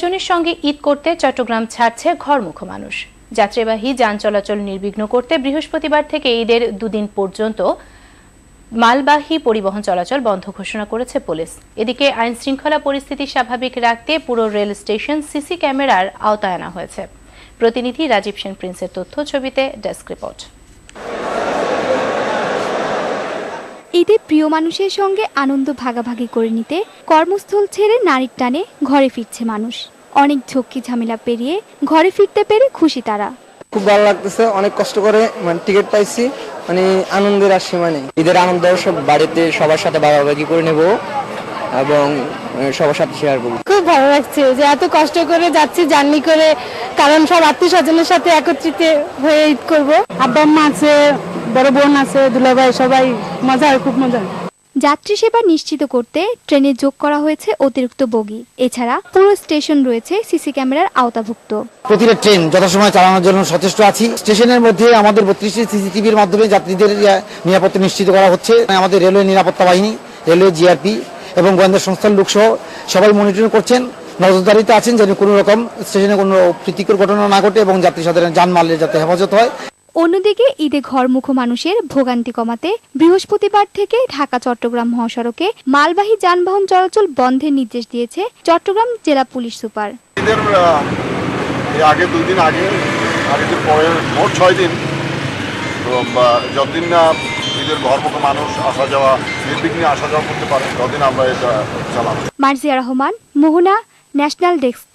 প্রিয়জনের সঙ্গে ঈদ করতে চট্টগ্রাম ছাড়ছে ঘরমুখ মানুষ। যাত্রীবাহী যান চলাচল নির্বিঘ্ন করতে বৃহস্পতিবার থেকে ঈদের দুদিন পর্যন্ত মালবাহী পরিবহন চলাচল বন্ধ ঘোষণা করেছে পুলিশ। এদিকে আইন শৃঙ্খলা পরিস্থিতি স্বাভাবিক রাখতে পুরো রেল স্টেশন সিসি ক্যামেরার আওতায় আনা হয়েছে। প্রতিনিধি রাজীব সেন প্রিন্সের তথ্য, ছবিতে ডেস্ক রিপোর্ট। ঈদে প্রিয় মানুষের সঙ্গে আনন্দ ভাগাভাগি করে নিতে কর্মস্থল ছেড়ে নারীর টানে ঘরে ফিরছে মানুষ। অনেক ঝক্কি ঝামেলা পেরিয়ে ঘরে ফিরতে পেরে খুশি তারা। খুব ভালো লাগতেছে অনেক কষ্ট করে মানে টিকিট পাইছি মানে আনন্দের আর সীমা নেই। ঈদের আনন্দ সব বাড়িতে সবার সাথে ভাগাভাগি করে নেব এবং সবার সাথে শেয়ার করব। খুব ভালো লাগছে যে এত কষ্ট করে যাচ্ছি জার্নি করে কারণ সব আত্মীয় স্বজনের সাথে একত্রিত হয়ে ঈদ করব। আব্বা আম্মা আছে বড় বোন আছে দুলাভাই সবাই মজা হয় খুব মজা যাত্রী সেবা নিশ্চিত করতে ট্রেনে যোগ করা হয়েছে অতিরিক্ত বগি। এছাড়া পুরো স্টেশন রয়েছে সিসি ক্যামেরার আওতাভুক্ত। প্রতিটা ট্রেন যথাসময়ে চালানোর জন্য সচেষ্ট আছি। স্টেশনের মধ্যে আমাদের বত্রিশটি সিসিটিভির মাধ্যমে যাত্রীদের নিরাপত্তা নিশ্চিত করা হচ্ছে। আমাদের রেলওয়ে নিরাপত্তা বাহিনী রেলওয়ে জিআরপি এবং গোয়েন্দা সংস্থার লোকসহ সবাই মনিটরিং করছেন। নজরদারিতে আছেন যেন কোনো রকম স্টেশনে কোনো প্রীতিকর ঘটনা না ঘটে এবং যাত্রী সাধারণ যানমালের যাতে হেফাজত হয় অন্যদিকে ঈদে ঘরমুখ মানুষের ভোগান্তি কমাতে বৃহস্পতিবার থেকে ঢাকা চট্টগ্রাম মহাসড়কে মালবাহী যানবাহন চলাচল বন্ধের নির্দেশ দিয়েছে চট্টগ্রাম জেলা পুলিশ সুপার। ঈদের আগে দুই দিন আগে আগে দিন পরে মোট ছয় দিন যতদিন না ঈদের ঘরমুখে মানুষ আসা যাওয়া নির্বিঘ্নে আসা যাওয়া করতে পারে ততদিন আমরা এটা চালাবো। Marzia Rahman Mohona national desk.